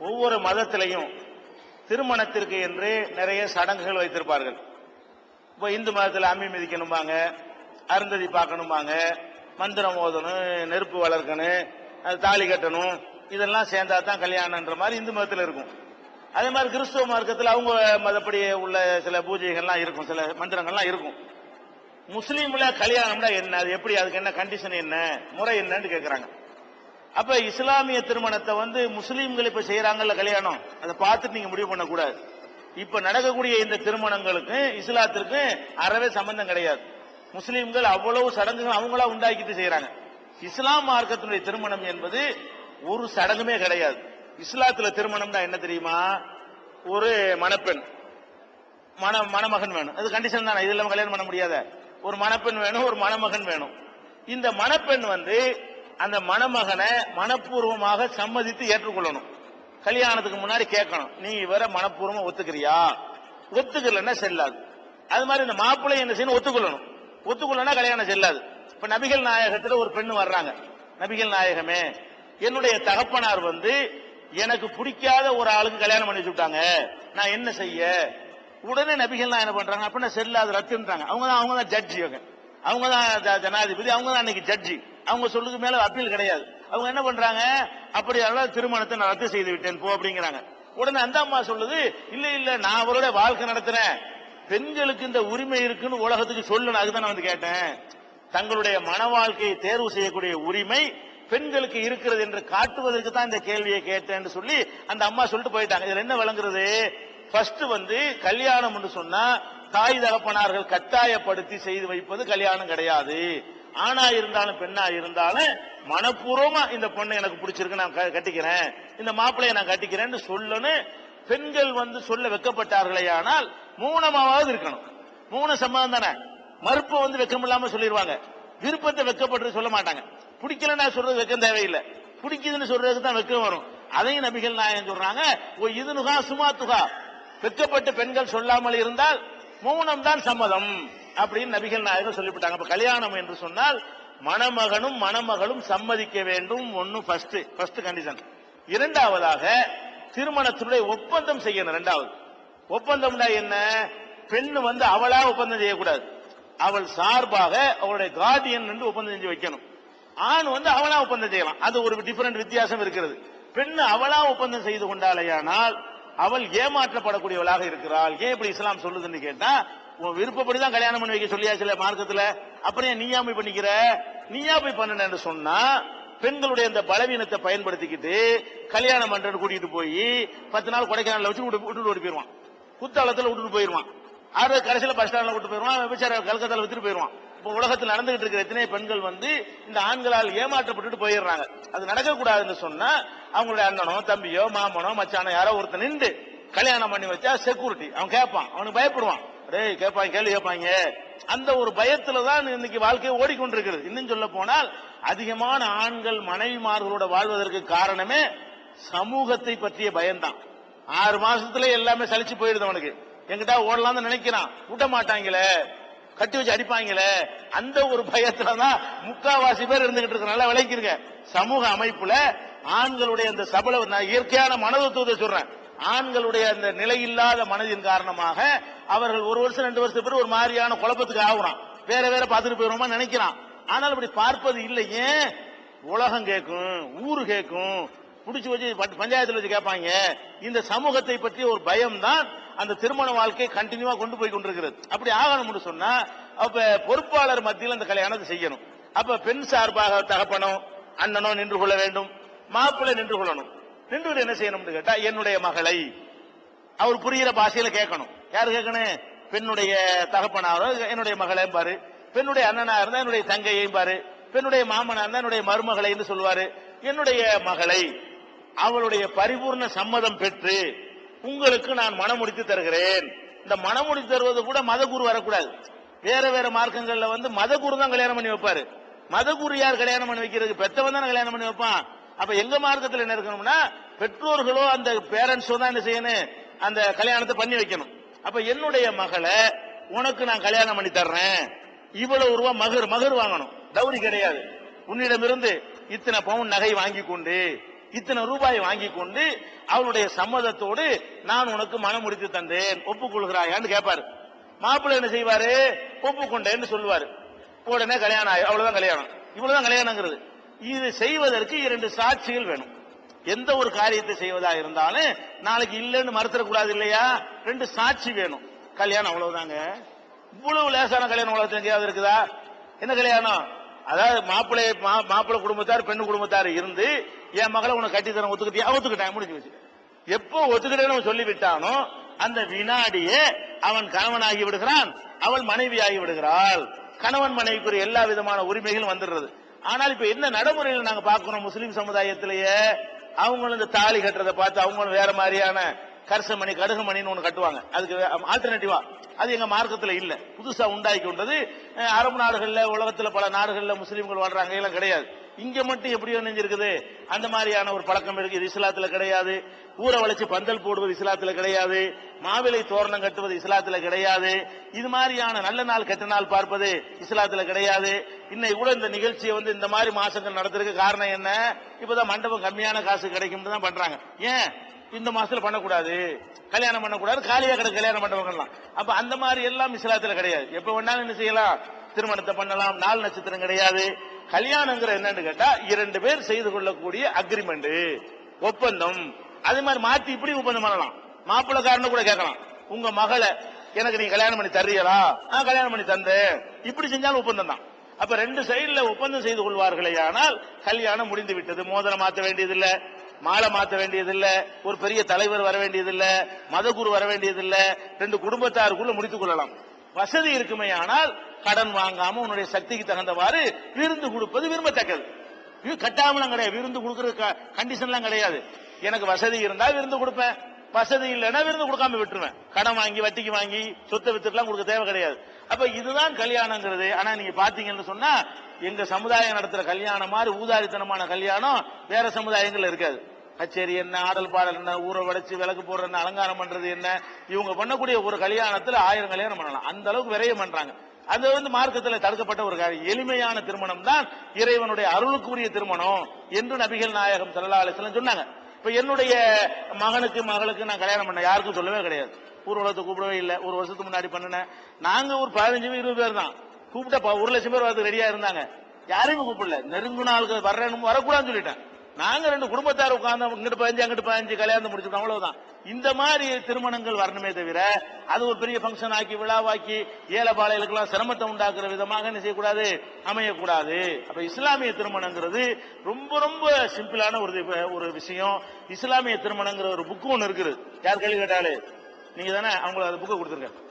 ஒவ்வொரு மதத்திலையும் திருமணத்திற்கு என்று நிறைய சடங்குகள் வைத்திருப்பார்கள். இப்போ இந்து மதத்தில் அம்மி மிதிக்கணும்பாங்க அருந்ததி பார்க்கணும்பாங்க மந்திரம் ஓதணும் நெருப்பு வளர்க்கணும் அது தாலி கட்டணும் இதெல்லாம் சேர்ந்தா தான் கல்யாணம்ன்ற மாதிரி இந்து மதத்தில் இருக்கும். அதே மாதிரி கிறிஸ்துவ மார்க்கத்தில் அவங்க மதப்படி உள்ள சில பூஜைகள்லாம் இருக்கும் சில மந்திரங்கள்லாம் இருக்கும். முஸ்லீம்ல கல்யாணம்னா என்ன? அது எப்படி? அதுக்கு என்ன கண்டிஷன் என்ன? முறை என்னன்னு கேட்குறாங்க அப்ப இஸ்லாமிய திருமணத்தை வந்து முஸ்லீம்கள் இப்ப செய்யறாங்கல்ல கல்யாணம்? அதை பார்த்துட்டு நீங்க முடிவு பண்ணக்கூடாது. இப்ப நடக்கக்கூடிய இந்த திருமணங்களுக்கு இஸ்லாத்திற்கு அறவே சம்பந்தம் கிடையாது. முஸ்லீம்கள் அவ்வளவு சடங்குகள் அவங்களா உண்டாக்கிட்டு செய்யறாங்க இஸ்லாம் மார்க்கத்தினுடைய திருமணம் என்பது ஒரு சடங்குமே கிடையாது. இஸ்லாத்துல தான் என்ன தெரியுமா? ஒரு மணப்பெண். மண மணமகன் வேணும். அது கண்டிஷன் தானே. இது இல்லாம கல்யாணம் பண்ண முடியாத. ஒரு மணப்பெண் வேணும் ஒரு மணமகன் வேணும். இந்த மணப்பெண் வந்து அந்த மணமகனை மனப்பூர்வமாக சம்மதித்து ஏற்றுக்கொள்ளணும். கல்யாணத்துக்கு முன்னாடி கேட்கணும் நீ இவரை மனப்பூர்வமா ஒத்துக்கிறியா? ஒத்துக்கலன்னா செல்லாது. அது மாதிரி இந்த மாப்பிள்ளை என்ன செய்யணும்? ஒத்துக்கொள்ளணும். ஒத்துக்கொள்ளனா கல்யாணம் செல்லாது. இப்ப நபிகள் நாயகத்துல ஒரு பெண்ணு வர்றாங்க. நபிகள் நாயகமே என்னுடைய தகப்பனார் வந்து எனக்கு பிடிக்காத ஒரு ஆளுக்கு கல்யாணம் பண்ணி வச்சுட்டாங்க. நான் என்ன செய்ய? உடனே நபிகள் என்ன பண்றாங்க? அப்படின்னா செல்லாது ரத்துன்றாங்க. அவங்க தான் அவங்க தான் ஜட்ஜி அவங்க தான் ஜ- ஜனாதிபதி அவங்க தான் அன்னைக்கு ஜட்ஜி அவங்க சொல்லுக்கு மேல அப்பீல் கிடையாது. அவங்க என்ன பண்றாங்க? அப்படி அதெல்லாம் திருமணத்தை நான் ரத்து செய்து விட்டேன் போ அப்படிங்கிறாங்க. உடனே அந்த அம்மா சொல்லுது இல்ல இல்ல நான் அவரோட வாழ்க்கை நடத்துறேன். பெண்களுக்கு இந்த உரிமை இருக்குன்னு உலகத்துக்கு சொல்லணும் அதுதான் நான் வந்து கேட்டேன். தங்களுடைய மன வாழ்க்கையை தேர்வு செய்யக்கூடிய உரிமை பெண்களுக்கு இருக்கிறது என்று காட்டுவதற்கு தான் இந்த கேள்வியை கேட்டேன்னு சொல்லி அந்த அம்மா சொல்லிட்டு போயிட்டாங்க. இதுல என்ன விளங்குறது? ஃபர்ஸ்ட் வந்து கல்யாணம் சொன்னா தாய் தகப்பனார்கள் கட்டாயப்படுத்தி செய்து வைப்பது கல்யாணம் கிடையாது. ஆணா இருந்தாலும் பெண்ணா இருந்தாலும் மனப்பூர்வமா இந்த பொண்ணு எனக்கு பிடிச்சிருக்கு நான் க- கட்டிக்கிறேன். இந்த மாப்பிள்ளைய நான் கட்டிக்கிறேன்னு சொல்லணும் பெண்கள் வந்து சொல்ல வெக்கப்பட்டார்களே ஆனால் மூணமாவது இருக்கணும். மூணு சம்மதம் தானே. மறுப்பு வந்து வெக்கம் இல்லாம சொல்லிடுவாங்க. விருப்பத்தை வெக்கப்பட்டு சொல்ல மாட்டாங்க. பிடிக்கலன்னா சொல்றது வெக்கம் தேவையில்லை. பிடிக்குதுன்னு சொல்றதுக்கு தான் வெக்கம் வரும். அதையும் நபிகள் நாயகம் சொல்றாங்க. ஓ இது நுகா சுமா துகா. வெக்கப்பட்ட பெண்கள் சொல்லாமல் இருந்தால் மௌனம் தான் சம்மதம். அப்படின்னு நபிகள் நாயகம் சொல்லிவிட்டாங்க. அப்ப கல்யாணம் என்று சொன்னால் மணமகனும் மணமகளும் சம்மதிக்க வேண்டும். ஒன்னு ஃபர்ஸ்ட் ஃபர்ஸ்ட் கண்டிஷன் இரண்டாவதாக திருமணத்துடைய ஒப்பந்தம் செய்யணும் இரண்டாவது ஒப்பந்தம்னா என்ன? பெண்ணு வந்து அவளா ஒப்பந்தம் செய்யக்கூடாது. அவள் சார்பாக அவளுடைய கார்டியன் என்று ஒப்பந்தம் செஞ்சு வைக்கணும். ஆண் வந்து அவளா ஒப்பந்தம் செய்யலாம். அது ஒரு டிஃபரெண்ட் வித்தியாசம் இருக்கிறது. பெண் அவளா ஒப்பந்தம் செய்து கொண்டாலேயானால் அவள் ஏமாற்றப்படக்கூடியவளாக இருக்கிறாள். ஏன் இப்படி இஸ்லாம் சொல்லுதுன்னு கேட்டா உன் விருப்பப்படி தான் கல்யாணம் பண்ணி வைக்க சொல்லியாச்சுல மார்க்கத்துல? அப்புறம் ஏன் நீயா போய் பண்ணிக்கிற நீயா போய் பண்ணுன்னு சொன்னா பெண்களுடைய இந்த பலவீனத்தை பயன்படுத்திக்கிட்டு கல்யாணம் பண்றேன்னு கூட்டிட்டு போய் பத்து நாள் கொடைக்கானல வச்சு விட்டு விட்டுட்டு ஓடி போயிருவான். குத்தாலத்துல விட்டுட்டு போயிருவான். ஆறு கடைசியில பஸ் ஸ்டாண்ட்ல விட்டு போயிருவான் விபச்சார கல்கத்தால வித்துட்டு போயிருவான். இப்போ உலகத்தில் நடந்துகிட்டு இருக்கிற எத்தனை பெண்கள் வந்து இந்த ஆண்களால் ஏமாற்றப்பட்டுட்டு போயிடுறாங்க. அது நடக்கக்கூடாதுன்னு சொன்னா அவங்களுடைய அண்ணனோ தம்பியோ மாமனோ மச்சானோ யாரோ ஒருத்தர் நின்று கல்யாணம் பண்ணி வச்சா செக்யூரிட்டி அவன் கேட்பான் அவனுக்கு பயப்படுவான். டேய் கேட்பாங்க கேள்வி கேட்பாங்க அந்த ஒரு பயத்துல தான் இன்னைக்கு வாழ்க்கை ஓடிக்கொண்டிருக்கிறது. இன்னும் சொல்ல போனால் அதிகமான ஆண்கள் மனைவிமார்களோட வாழ்வதற்கு காரணமே சமூகத்தை பற்றிய பயம்தான். ஆறு மாசத்துல எல்லாமே சலிச்சு போயிடுது அவனுக்கு. எங்கிட்ட ஓடலாம்னு நினைக்கிறான். விட மாட்டாங்களே. கட்டி வச்சு அடிப்பாங்களே. அந்த ஒரு பயத்துல தான் முக்காவாசி பேர் இருந்துகிட்டு இருக்கு நல்லா விளக்கிருங்க சமூக அமைப்புல ஆண்களுடைய அந்த சபல நான் இயற்கையான மனதத்துவத்தை சொல்றேன். ஆண்களுடைய அந்த நிலையில்லாத மனதின் காரணமாக அவர்கள் ஒரு வருஷம் ரெண்டு வருஷம் பிறகு ஒரு மாதிரியான குழப்பத்துக்கு ஆகுறான். வேற வேற பார்த்துட்டு போயிருவோமா நினைக்கிறான். ஆனால் அப்படி பார்ப்பது இல்லை ஏன் உலகம் கேட்கும் ஊரு கேட்கும். பிடிச்சி வச்சு பட்- வச்சு கேட்பாங்க. இந்த சமூகத்தை பற்றி ஒரு பயம் தான் அந்த திருமண வாழ்க்கையை கண்டினியூவா கொண்டு போய் கொண்டிருக்கிறது. அப்படி ஆகணும்னு சொன்னா அப்ப பொறுப்பாளர் மத்தியில் அந்த கல்யாணத்தை செய்யணும். அப்ப பெண் சார்பாக தகப்பனோ அண்ணனோ நின்று கொள்ள வேண்டும். மாப்பிள்ளை நின்று கொள்ளணும். நின்று என்ன செய்யணும்னு கேட்டா என்னுடைய மகளை. அவர் புரிகிற பாஷையில கேட்கணும். யாரு கேட்கணும் பெண்ணுடைய தகப்பனாரோ என்னுடைய மகளையும் பாரு. பெண்ணுடைய அண்ணனா இருந்தா என்னுடைய தங்கையையும் பாரு. பெண்ணுடைய மாமனா இருந்தா என்னுடைய மருமகளைன்னு சொல்லுவாரு. என்னுடைய மகளை அவளுடைய பரிபூர்ண சம்மதம் பெற்று உங்களுக்கு நான் மனமுடித்து தருகிறேன். இந்த மனமுடித்து தருவது கூட மதகுரு வரக்கூடாது. வேற வேற மார்க்கங்கள்ல வந்து மதகுரு தான் கல்யாணம் பண்ணி வைப்பாரு. மதகுரு யார் கல்யாணம் பண்ணி வைக்கிறது பெத்தவன் தான் கல்யாணம் பண்ணி வைப்பான். அப்ப எங்க மார்க்கத்தில் என்ன இருக்கணும்னா பெற்றோர்களோ அந்த பேரண்ட்ஸோ தான் என்ன செய்யணும்? அந்த கல்யாணத்தை பண்ணி வைக்கணும். அப்ப என்னுடைய மகளை உனக்கு நான் கல்யாணம் பண்ணி தர்றேன். இவ்வளவு ரூபாய் மகர் மகர் வாங்கணும். தௌரி கிடையாது. உன்னிடமிருந்து இத்தனை பவுன் நகை வாங்கி கொண்டு இத்தனை ரூபாய் வாங்கி கொண்டு அவளுடைய சம்மதத்தோடு நான் உனக்கு மனம் முடித்து தந்தேன். ஒப்புக்கொள்கிறாயான்னு கேட்பாரு மாப்பிள்ளை என்ன செய்வாரு? ஒப்புக்கொண்டேன்னு சொல்லுவாரு. உடனே கல்யாணம் ஆயி அவ்வளவுதான் கல்யாணம். இவ்வளவுதான் கல்யாணங்கிறது. இது செய்வதற்கு இரண்டு சாட்சிகள் வேணும். எந்த ஒரு காரியத்தை செய்வதா இருந்தாலும் நாளைக்கு இல்லைன்னு மறுத்தரக்கூடாது இல்லையா? ரெண்டு சாட்சி வேணும். கல்யாணம் அவ்வளவுதாங்க. இவ்வளவு லேசான கல்யாணம் உலகத்தில் எங்கேயாவது இருக்குதா? என்ன கல்யாணம்? அதாவது மாப்பிள்ளை மா- மாப்பிள்ளை குடும்பத்தார் பெண்ணு குடும்பத்தார் இருந்து என் மகளை உனக்கு கட்டித்தரம் ஒத்துக்கிட்டியா? ஒத்துக்கிட்டேன் முடிஞ்சு வச்சு எப்போ ஒத்துக்கிட்டேன்னு அவன் அந்த வினாடியே அவன் கணவனாகி விடுகிறான் அவள் மனைவியாகி விடுகிறாள். கணவன் மனைவிக்குரிய எல்லா விதமான உரிமைகளும் வந்துடுறது. ஆனால் இப்ப என்ன நடைமுறையில் நாங்க பார்க்கிறோம் முஸ்லீம் சமுதாயத்திலேயே? அவங்களும் இந்த தாலி கட்டுறதை பார்த்து அவங்களும் வேற மாதிரியான கரசமணி கடுகுமணின்னு ஒண்ணு கட்டுவாங்க. அதுக்கு ஆல்டர்னேட்டிவா அது எங்க மார்க்கத்துல இல்ல. புதுசா உண்டாக்கி கொண்டது. அரபு நாடுகள்ல உலகத்துல பல நாடுகள்ல முஸ்லீம்கள் வாழ்றாங்க. எல்லாம் கிடையாது. இங்க மட்டும் எப்படியோ நெஞ்சிருக்குது. அந்த மாதிரியான ஒரு பழக்கம் இருக்கு. இது இஸ்லாத்துல கிடையாது. ஊரை வளைச்சு பந்தல் போடுவது இஸ்லாத்துல கிடையாது மாவிலை தோரணம் கட்டுவது இஸ்லாத்துல கிடையாது இது மாதிரியான நல்ல நாள் கெட்ட நாள் பார்ப்பது இஸ்லாத்துல கிடையாது. இன்னைக்கு கூட இந்த நிகழ்ச்சியை வந்து இந்த மாதிரி மாசங்கள் நடத்துறதுக்கு காரணம் என்ன? இப்பதான் மண்டபம் கம்மியான காசு கிடைக்கும் தான் பண்றாங்க. ஏன்? இந்த மாசத்துல பண்ணக்கூடாது. கல்யாணம் பண்ணக்கூடாது காலியா கிடக்கு கல்யாண மண்டபங்கள்லாம். அப்ப அந்த மாதிரி எல்லாம் இஸ்லாத்துல கிடையாது. எப்ப வேணாலும் என்ன செய்யலாம்? திருமணத்தை பண்ணலாம். நாள் நட்சத்திரம் கிடையாது. கல்யாணங்கிற என்னன்னு கேட்டா இரண்டு பேர் செய்து கொள்ளக்கூடிய அக்ரிமெண்ட் ஒப்பந்தம். அது மாதிரி மாத்தி இப்படி ஒப்பந்தம் பண்ணலாம். மாப்பிள்ளைக்காரனு கூட கேட்கலாம். உங்க மகளை எனக்கு நீ கல்யாணம் பண்ணி தர்றீங்களா? நான் கல்யாணம் பண்ணி தந்தேன். இப்படி செஞ்சாலும் ஒப்பந்தம் தான். அப்ப ரெண்டு சைடுல ஒப்பந்தம் செய்து கொள்வார்களே ஆனால் கல்யாணம் முடிந்து விட்டது. மோதிரம் மாத்த வேண்டியதில்லை. மாலை மாத்த வேண்டியதில்ல. ஒரு பெரிய தலைவர் வர வேண்டியதில்ல. மதகுரு வர வேண்டியதில்ல. ரெண்டு குடும்பத்தாருக்குள்ள முடித்துக் கொள்ளலாம். வசதி இருக்குமே ஆனால் கடன் வாங்காம உன்னுடைய சக்திக்கு தகுந்தவாறு விருந்து கொடுப்பது விரும்பத்தக்கது. இது கட்டாமலாம் கிடையாது. விருந்து கொடுக்கறது கண்டிஷன்லாம் கிடையாது. எனக்கு வசதி இருந்தா விருந்து கொடுப்பேன். வசதி இல்லைன்னா விருந்து கொடுக்காம விட்டுருவேன். கடன் வாங்கி வட்டிக்கு வாங்கி சொத்தை வித்துட்டுலாம் கொடுக்க தேவை கிடையாது. அப்ப இதுதான் கல்யாணங்கிறது. ஆனா நீங்க பாத்தீங்கன்னு சொன்னா எங்க சமுதாயம் நடத்துற கல்யாணம் மாதிரி ஊதாரித்தனமான கல்யாணம் வேற சமுதாயங்கள்ல இருக்காது. கச்சேரி என்ன ஆடல் பாடல் என்ன ஊற வடைச்சு விளக்கு போடுற என்ன அலங்காரம் பண்றது என்ன இவங்க பண்ணக்கூடிய ஒரு கல்யாணத்துல ஆயிரம் கல்யாணம் பண்ணலாம். அந்த அளவுக்கு விரையம் பண்றாங்க. அது வந்து மார்க்கத்தில் தடுக்கப்பட்ட ஒரு காரியம் எளிமையான திருமணம் தான் இறைவனுடைய அருளுக்குரிய திருமணம் என்று நபிகள் நாயகம் ஸல்லல்லாஹு சொன்னாங்க. இப்ப என்னுடைய மகனுக்கு மகளுக்கு நான் கல்யாணம் பண்ண யாருக்கும் சொல்லவே கிடையாது. ஊர்வலத்தை கூப்பிடவே இல்லை. ஒரு வருஷத்துக்கு முன்னாடி பண்ணினேன் நாங்க ஒரு பதினஞ்சு பேர், இருபது பேர் தான். கூப்பிட்ட ஒரு லட்சம் பேர் வரதுக்கு ரெடியா இருந்தாங்க. யாரையும் கூப்பிடல. நெருங்கு நாளுக்கு வர்றேன்னு வரக்கூடாதுன்னு சொல்லிட்டேன். நாங்க ரெண்டு குடும்பத்தார் உட்கார்ந்து இங்கிட்டு பதினஞ்சு அங்கிட்டு பதினஞ்சு கல்யாணம் முடிச்சுட்டோம் அவ்வளவுதான். இந்த மாதிரி திருமணங்கள் வரணுமே தவிர அது ஒரு பெரிய ஃபங்க்ஷன் ஆக்கி விழாவாக்கி ஏலபாளையலுக்கெல்லாம் சிரமத்தை உண்டாக்குற விதமாக என்ன செய்யக்கூடாது? அமையக்கூடாது. அப்ப இஸ்லாமிய திருமணங்கிறது ரொம்ப ரொம்ப சிம்பிளான ஒரு ஒரு விஷயம். இஸ்லாமிய திருமணங்கிற ஒரு புக்கு ஒன்று இருக்குது. யார் கேள்வி கேட்டாலே? நீங்க தானே அவங்களுக்கு அந்த புக்கை கொடுத்துருக்க